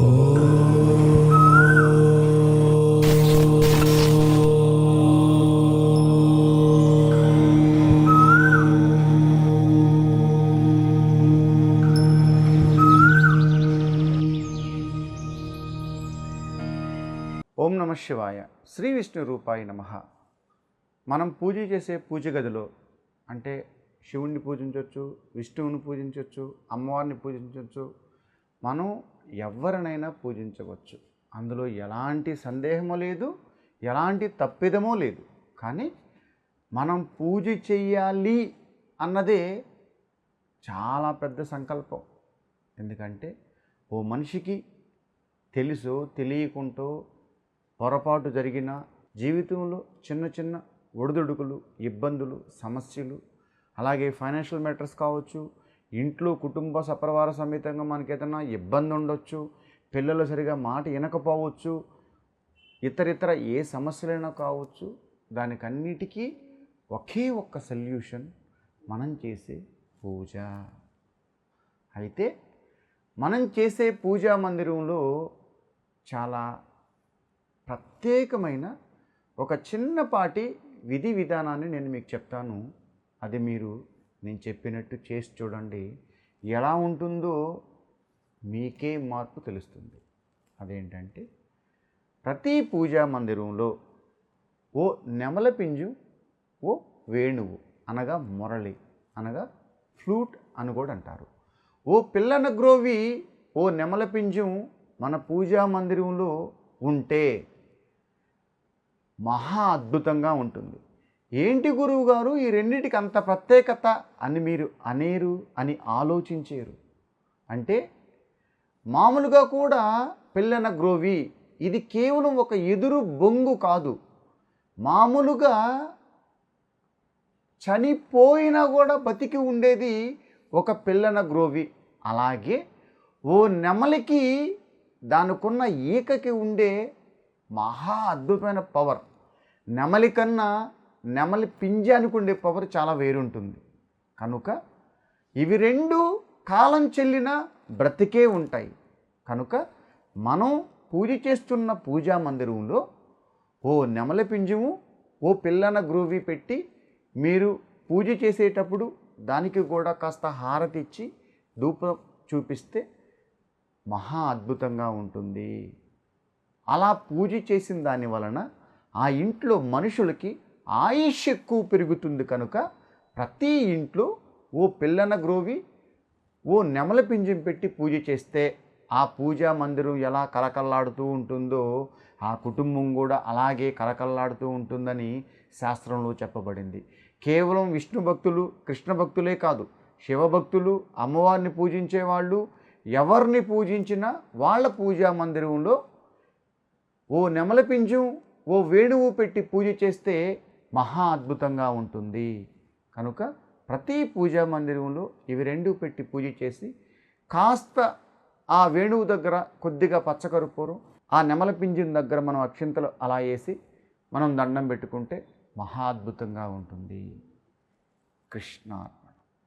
ఓం నమ శివాయ. శ్రీ విష్ణు రూపాయి నమ. మనం పూజ చేసే పూజ గదిలో అంటే శివుణ్ణి పూజించవచ్చు విష్ణువుని పూజించవచ్చు అమ్మవారిని పూజించవచ్చు మనం ఎవరినైనా పూజించవచ్చు. అందులో ఎలాంటి సందేహము లేదు ఎలాంటి తప్పిదమో లేదు. కానీ మనం పూజ చెయ్యాలి అన్నదే చాలా పెద్ద సంకల్పం. ఎందుకంటే ఓ మనిషికి తెలుసో తెలియకుంటో పొరపాటు జరిగిన జీవితంలో చిన్న చిన్న ఒడిదుడుకులు ఇబ్బందులు సమస్యలు అలాగే ఫైనాన్షియల్ మ్యాటర్స్ కావచ్చు ఇంట్లో కుటుంబ సపరివార సమేతంగా మనకి ఏదైనా ఇబ్బంది ఉండొచ్చు పిల్లలు సరిగా మాట వినకపోవచ్చు ఇతరితర ఏ సమస్యలైనా కావచ్చు దానికన్నిటికీ ఒకే ఒక్క సొల్యూషన్ మనం చేసే పూజ. అయితే మనం చేసే పూజా మందిరంలో చాలా ప్రత్యేకమైన ఒక చిన్నపాటి విధి విధానాన్ని నేను మీకు చెప్తాను. అది మీరు నేను చెప్పినట్టు చేసి చూడండి. ఎలా ఉంటుందో మీకే మార్పు తెలుస్తుంది. అదేంటంటే ప్రతి పూజా మందిరంలో ఓ నెమల పింజు ఓ వేణువు అనగా మురళి అనగా ఫ్లూట్ అని కూడా అంటారు. ఓ పిల్లన గ్రోవి ఓ నెమల పింజం మన పూజా మందిరంలో ఉంటే మహా అద్భుతంగా ఉంటుంది. ఏంటి గురువు గారు? ఈ రెండింటికి అంత ప్రత్యేకత అని మీరు అనేరు అని ఆలోచించారు. అంటే మామూలుగా కూడా పిల్లన గ్రోవి ఇది కేవలం ఒక ఎదురు బొంగు కాదు. మామూలుగా చనిపోయినా కూడా బతికి ఉండేది ఒక పిల్లన గ్రోవి. అలాగే ఓ నెమలికి దానికున్న ఈకకి ఉండే మహా అద్భుతమైన పవర్ నెమలి కన్నా నెమలి పింజానికి ఉండే పవర్ చాలా వేరుంటుంది. కనుక ఇవి రెండు కాలం చెల్లిన బ్రతికే ఉంటాయి. కనుక మనం పూజ చేస్తున్న పూజా మందిరంలో ఓ నెమలి పింజము ఓ పిల్లన గ్రూవి పెట్టి మీరు పూజ చేసేటప్పుడు దానికి కూడా కాస్త హారతి ఇచ్చి ధూపం చూపిస్తే మహా అద్భుతంగా ఉంటుంది. అలా పూజ చేసిన దాని వలన ఆ ఇంట్లో మనుషులకి ఆయుష్ ఎక్కువ పెరుగుతుంది కనుక ప్రతి ఇంట్లో ఓ పిల్లన గ్రోవి ఓ నెమల పింజం పెట్టి పూజ చేస్తే ఆ పూజా మందిరం ఎలా కలకల్లాడుతూ ఉంటుందో ఆ కుటుంబం కూడా అలాగే కలకల్లాడుతూ ఉంటుందని శాస్త్రంలో చెప్పబడింది. కేవలం విష్ణు భక్తులు కృష్ణ భక్తులే కాదు శివభక్తులు అమ్మవారిని పూజించే వాళ్ళు ఎవరిని పూజించినా వాళ్ళ పూజా మందిరంలో ఓ నెమల పింజం ఓ వేణువు పెట్టి పూజ చేస్తే మహా అద్భుతంగా ఉంటుంది. కనుక ప్రతి పూజా మందిరంలో ఇవి రెండు పెట్టి పూజ చేసి కాస్త ఆ వేణువు దగ్గర కొద్దిగా పచ్చకరుపూరు ఆ నెమల పింజిన దగ్గర మనం అక్షింతలు అలా వేసి మనం దండం పెట్టుకుంటే మహా అద్భుతంగా ఉంటుంది. కృష్ణ